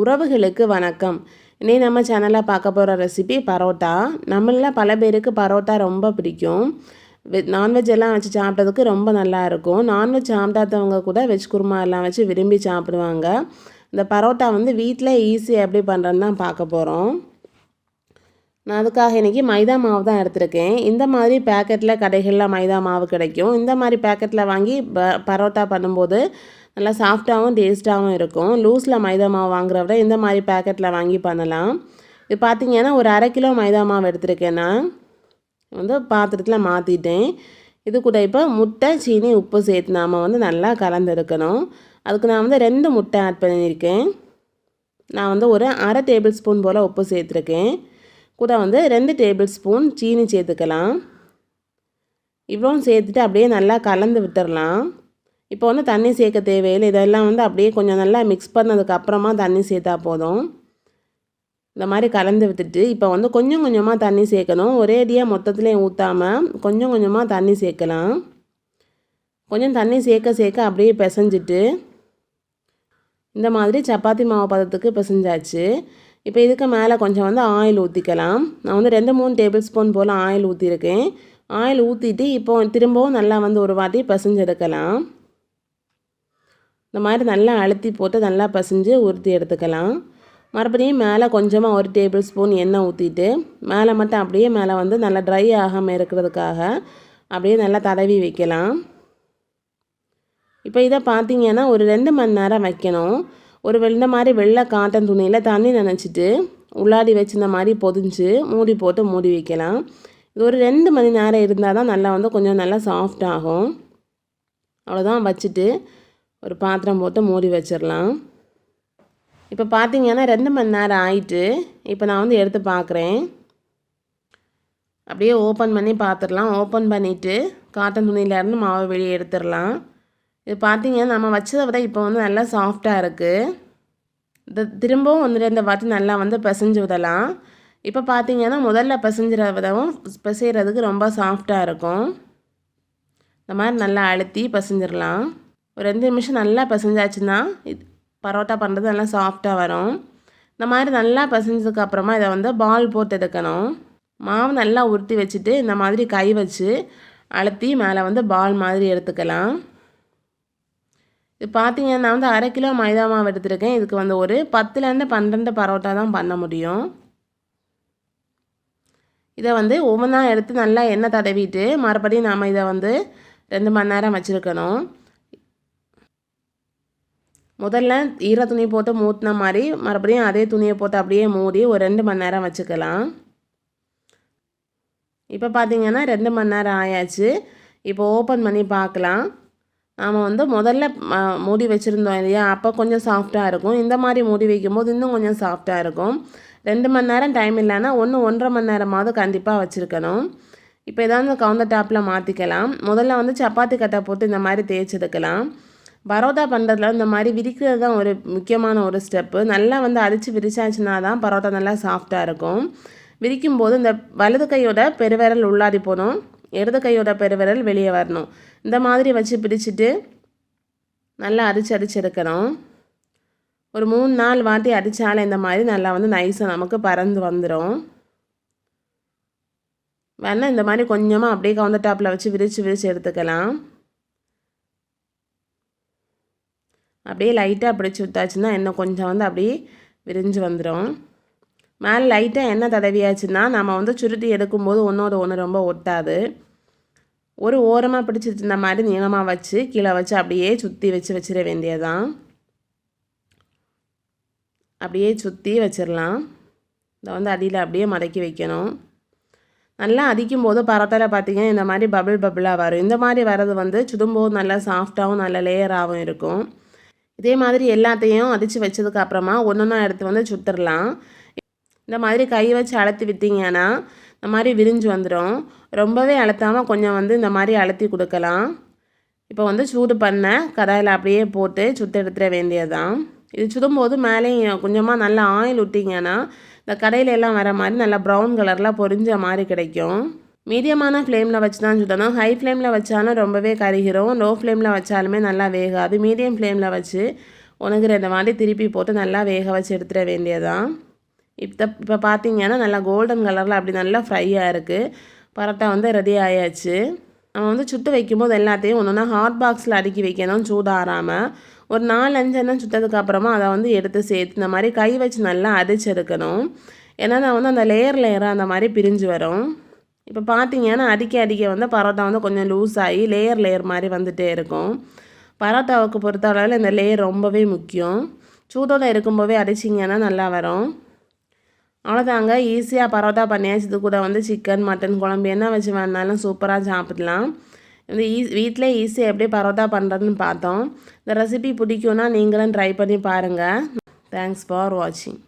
உறவுகளுக்கு வணக்கம். இன்னைக்கு நம்ம சேனலில் பார்க்க போகிற ரெசிபி பரோட்டா. நம்மளில் பல பேருக்கு பரோட்டா ரொம்ப பிடிக்கும். வெ நான்வெஜ் எல்லாம் வச்சு சாப்பிட்டதுக்கு ரொம்ப நல்லாயிருக்கும் நான்வெஜ் சாப்பிடாதவங்க கூட வெஜ் குருமா எல்லாம் வச்சு விரும்பி சாப்பிடுவாங்க. இந்த பரோட்டா வந்து வீட்டில் ஈஸியாக எப்படி பண்ணுறதுன்னு தான் பார்க்க போகிறோம் நான் அதுக்காக இன்றைக்கி மைதா மாவு தான் எடுத்திருக்கேன். இந்த மாதிரி பேக்கெட்டில் கடைகளில் மைதா மாவு கிடைக்கும். இந்த மாதிரி பேக்கெட்டில் வாங்கி ப பரோட்டா பண்ணும்போது நல்லா சாஃப்டாகவும் டேஸ்ட்டாகவும் இருக்கும். லூஸில் மைதா மாவு வாங்குற விட இந்த மாதிரி பேக்கெட்டில் வாங்கி பண்ணலாம். இது பார்த்திங்கன்னா ஒரு அரை கிலோ மைதா மாவு எடுத்திருக்கேன் நான். வந்து பாத்திரத்தில் மாற்றிட்டேன் இது கூட இப்போ முட்டை சீனி உப்பு சேர்த்து நாம் வந்து நல்லா கலந்துருக்கணும். அதுக்கு நான் வந்து ரெண்டு முட்டை ஆட் பண்ணியிருக்கேன். நான் வந்து ஒரு அரை டேபிள் ஸ்பூன் போல் உப்பு சேர்த்துருக்கேன். கூட வந்து ரெண்டு டேபிள் ஸ்பூன் சீனி சேர்த்துக்கலாம். இவ்வளோ சேர்த்துட்டு அப்படியே நல்லா கலந்து விட்டுடலாம் இப்போ வந்து தண்ணி சேர்க்க தேவையில்லை. இதெல்லாம் வந்து அப்படியே கொஞ்சம் நல்லா மிக்ஸ் பண்ணதுக்கப்புறமா தண்ணி சேர்த்தா போதும். இந்த மாதிரி கலந்து விட்டுட்டு இப்போ வந்து கொஞ்சம் கொஞ்சமாக தண்ணி சேர்க்கணும். ஒரேடியாக மொத்தத்துலேயும் ஊற்றாமல் கொஞ்சம் கொஞ்சமாக தண்ணி சேர்க்கலாம். கொஞ்சம் தண்ணி சேர்க்க சேர்க்க அப்படியே பிசைஞ்சிட்டு இந்த மாதிரி சப்பாத்தி மாவு பதத்துக்கு பிசைஞ்சாச்சு. இப்போ இதுக்கு மேலே கொஞ்சம் வந்து ஆயில் ஊற்றிக்கலாம் நான் வந்து ரெண்டு மூணு டேபிள் ஸ்பூன் போல் ஆயில் ஊற்றிருக்கேன் ஆயில் ஊற்றிட்டு இப்போ திரும்பவும் நல்லா வந்து ஒரு வாட்டி பிசைஞ்செடுக்கலாம். இந்த மாதிரி நல்லா அழுத்தி போட்டு நல்லா பசிஞ்சு உருத்தி எடுத்துக்கலாம். மறுபடியும் மேலே கொஞ்சமாக ஒரு டேபிள் ஸ்பூன் எண்ணெய் ஊற்றிட்டு மேலே மட்டும் அப்படியே மேலே வந்து நல்லா ட்ரை ஆகாமல் இருக்கிறதுக்காக அப்படியே நல்லா தடவி வைக்கலாம். இப்போ இதை பார்த்தீங்கன்னா ஒரு ரெண்டு மணி நேரம் வைக்கணும். ஒரு இந்த மாதிரி வெள்ளை காட்டன் துணியில் தண்ணி நினச்சிட்டு உள்ளாடி வச்சு இந்த மாதிரி பொதிஞ்சு மூடி போட்டு மூடி வைக்கலாம். இது ஒரு ரெண்டு மணி நேரம் இருந்தால் தான் நல்லா வந்து கொஞ்சம் நல்லா சாஃப்ட் ஆகும். அவ்வளோதான் வச்சுட்டு ஒரு பாத்திரம் போட்டு மூடி வச்சிடலாம். இப்போ பார்த்தீங்கன்னா ரெண்டு மணி நேரம் ஆயிட்டு இப்போ நான் வந்து எடுத்து பார்க்குறேன். அப்படியே ஓப்பன் பண்ணி பார்த்துடலாம். ஓப்பன் பண்ணிவிட்டு காட்டன் துணியிலேருந்து மாவை வெளியே எடுத்துடலாம். இது பார்த்திங்கன்னா நம்ம வச்சதை விட இப்போ வந்து நல்லா சாஃப்டாக இருக்குது இது திரும்பவும் ஒன்று ரெண்டு வாட்டி நல்லா வந்து பிசைஞ்சு விடலாம். இப்போ பார்த்தீங்கன்னா முதல்ல பிசைஞ்சிற விதவும் பிசைகிறதுக்கு ரொம்ப சாஃப்டாக இருக்கும். இந்த மாதிரி நல்லா அழுத்தி பிசைஞ்சிடலாம். ஒரு ரெண்டு நிமிஷம் நல்லா பிசைஞ்சாச்சுன்னா இது பரோட்டா பண்ணுறது நல்லா சாஃப்டாக வரும். இந்த மாதிரி நல்லா பிசைஞ்சதுக்கு அப்புறமா இதை வந்து பால் போட்டு எடுக்கணும். மாவு நல்லா உருட்டி வச்சுட்டு இந்த மாதிரி கை வச்சு அழுத்தி மேலே வந்து பால் மாதிரி எடுத்துக்கலாம். இது பார்த்தீங்கன்னா நான் வந்து அரை கிலோ மைதா மாவு எடுத்துருக்கேன். இதுக்கு வந்து ஒரு பத்துலேருந்து பன்னெண்டு பரோட்டா தான் பண்ண முடியும். இதை வந்து ஒவ்வொன்றா எடுத்து நல்லா எண்ணெய் தடவிட்டு மறுபடியும் நாம் இதை வந்து ரெண்டு மணி நேரம் வச்சுருக்கணும். முதல்ல ஈர துணி போட்டு மூட்டின மாதிரி மறுபடியும் அதே துணியை போட்டு அப்படியே மூடி ஒரு ரெண்டு மணி நேரம் வச்சுக்கலாம். இப்போ பார்த்திங்கன்னா ரெண்டு மணி நேரம் ஆயாச்சு. இப்போ ஓப்பன் பண்ணி பார்க்கலாம். நாம் வந்து முதல்ல மூடி வச்சுருந்தோம் இல்லையா? அப்போ கொஞ்சம் சாஃப்டாக இருக்கும். இந்த மாதிரி மூடி வைக்கும்போது இன்னும் கொஞ்சம் சாஃப்டாக இருக்கும். ரெண்டு மணி நேரம் டைம் இல்லைன்னா ஒன்று ஒன்றரை மணி நேரமாவது கண்டிப்பாக வச்சுருக்கணும். இப்போ ஏதாவது கவுண்டர் டாப்பில் மாற்றிக்கலாம் முதல்ல வந்து சப்பாத்தி கட்டை போட்டு இந்த மாதிரி தேய்ச்சிருக்கலாம் பரோட்டா பண்ணுறதுல இந்த மாதிரி விரிக்கிறது தான் ஒரு முக்கியமான ஒரு ஸ்டெப்பு நல்லா வந்து அரிச்சு விரிச்சாச்சுன்னா தான் பரோட்டா நல்லா சாஃப்டாக இருக்கும். விரிக்கும் போது இந்த வலது கையோட பெருவிரல் உள்ளாடி போகணும் இடது கையோட பெருவிரல் வெளியே வரணும். இந்த மாதிரி வச்சு பிரிச்சுட்டு நல்லா அரிச்சு அடித்து எடுக்கணும். ஒரு மூணு நாள் வாட்டி அடித்தாலே இந்த மாதிரி நல்லா வந்து நைஸாக நமக்கு பறந்து வந்துடும் வேணால் இந்த மாதிரி கொஞ்சமாக அப்படியே கவுண்டர் டாப்பில் வச்சு விரித்து விரித்து எடுத்துக்கலாம். அப்படியே லைட்டாக பிடிச்சி விட்டாச்சுன்னா இன்னும் கொஞ்சம் வந்து அப்படியே விரிஞ்சு வந்துடும் மேலே லைட்டாக எண்ணெய் தடவியாச்சுன்னா நம்ம வந்து சுருட்டி எடுக்கும்போது ஒன்றோட ஒன்று ரொம்ப ஒட்டாது. ஒரு ஓரமாக பிடிச்சி இந்த மாதிரி நீளமாக வச்சு கீழே வச்சு அப்படியே சுற்றி வச்சு வச்சிட வேண்டியதான் அப்படியே சுற்றி வச்சிடலாம். இதை வந்து அடியில் அப்படியே மடக்கி வைக்கணும். நல்லா அடிக்கும் போது பரத்தில் பார்த்தீங்கன்னா இந்த மாதிரி பபிள் பபிளாக வரும். இந்த மாதிரி வர்றது வந்து சுடும்போது நல்லா சாஃப்டாகவும் நல்ல லேயராகவும் இருக்கும். இதே மாதிரி எல்லாத்தையும் அடித்து வச்சதுக்கு அப்புறமா ஒன்று ஒன்றா எடுத்து வந்து சுட்டுடலாம் இந்த மாதிரி கை வச்சு அழுத்தி விட்டிங்கன்னா இந்த மாதிரி விரிஞ்சு வந்துடும் ரொம்பவே அழுத்தாமல் கொஞ்சம் வந்து இந்த மாதிரி அழுத்தி கொடுக்கலாம். இப்போ வந்து சூடு பண்ண கடாயில் அப்படியே போட்டு சுட்டு எடுத்துட வேண்டியதுதான். இது சுடும்போது மேலேயும் கொஞ்சமாக நல்லா ஆயில் விட்டிங்கன்னா இந்த கடையில எல்லாம் வர மாதிரி நல்லா ப்ரௌன் கலரில் பொரிஞ்ச மாதிரி கிடைக்கும். மீடியமான ஃப்ளேமில் வச்சு தான் சுடணும் ஹை ஃப்ளேமில் வச்சாலும் ரொம்பவே கருகிறோம். லோ ஃப்ளேமில் வச்சாலுமே நல்லா வேகாது. மீடியம் ஃப்ளேமில் வச்சு உனக்கு ரெண்டு வாட்டி திருப்பி போட்டு நல்லா வேக வச்சு எடுத்துட வேண்டியதான் இப்போ இப்போ பார்த்தீங்கன்னா நல்லா கோல்டன் கலரில் அப்படி நல்லா ஃப்ரையாக இருக்குது பரோட்டா வந்து ரெடி ஆயாச்சு. நம்ம வந்து சுட்டு வைக்கும்போது எல்லாத்தையும் ஒன்று ஒன்றா ஹாட் பாக்ஸில் அடுக்கி வைக்கணும் சூடாராமல் ஒரு நாலு அஞ்சு எண்ணெய் சுட்டதுக்கு அப்புறமா அதை வந்து எடுத்து சேர்த்து இந்த மாதிரி கை வச்சு நல்லா அடிச்சு எடுக்கணும் ஏன்னா நான் வந்து அந்த லேயர் லேயராக அந்த மாதிரி பிரிஞ்சு வரும். இப்போ பார்த்தீங்கன்னா அடிக்க அடிக்க வந்து பரோட்டா வந்து கொஞ்சம் லூஸ் ஆகி லேயர் லேயர் மாதிரி வந்துகிட்டே இருக்கும். பரோட்டாவுக்கு பொறுத்த அளவில் இந்த லேயர் ரொம்பவே முக்கியம். சூடோடு இருக்கும்போதே அடிச்சிங்கன்னா நல்லா வரும். அவ்வளோதாங்க. ஈஸியாக பரோட்டா பண்ணியாச்சு. இது கூட வந்து சிக்கன் மட்டன் குழம்பு என்ன வச்சு வேணாலும் சூப்பராக சாப்பிடலாம். இந்த e-, ஈ வீட்டிலே ஈஸியாக எப்படி பரோட்டா பண்ணுறதுன்னு பார்த்தோம். இந்த ரெசிபி பிடிக்கும்னா நீங்களும் ட்ரை பண்ணி பாருங்கள் தேங்க்ஸ் ஃபார் வாட்சிங்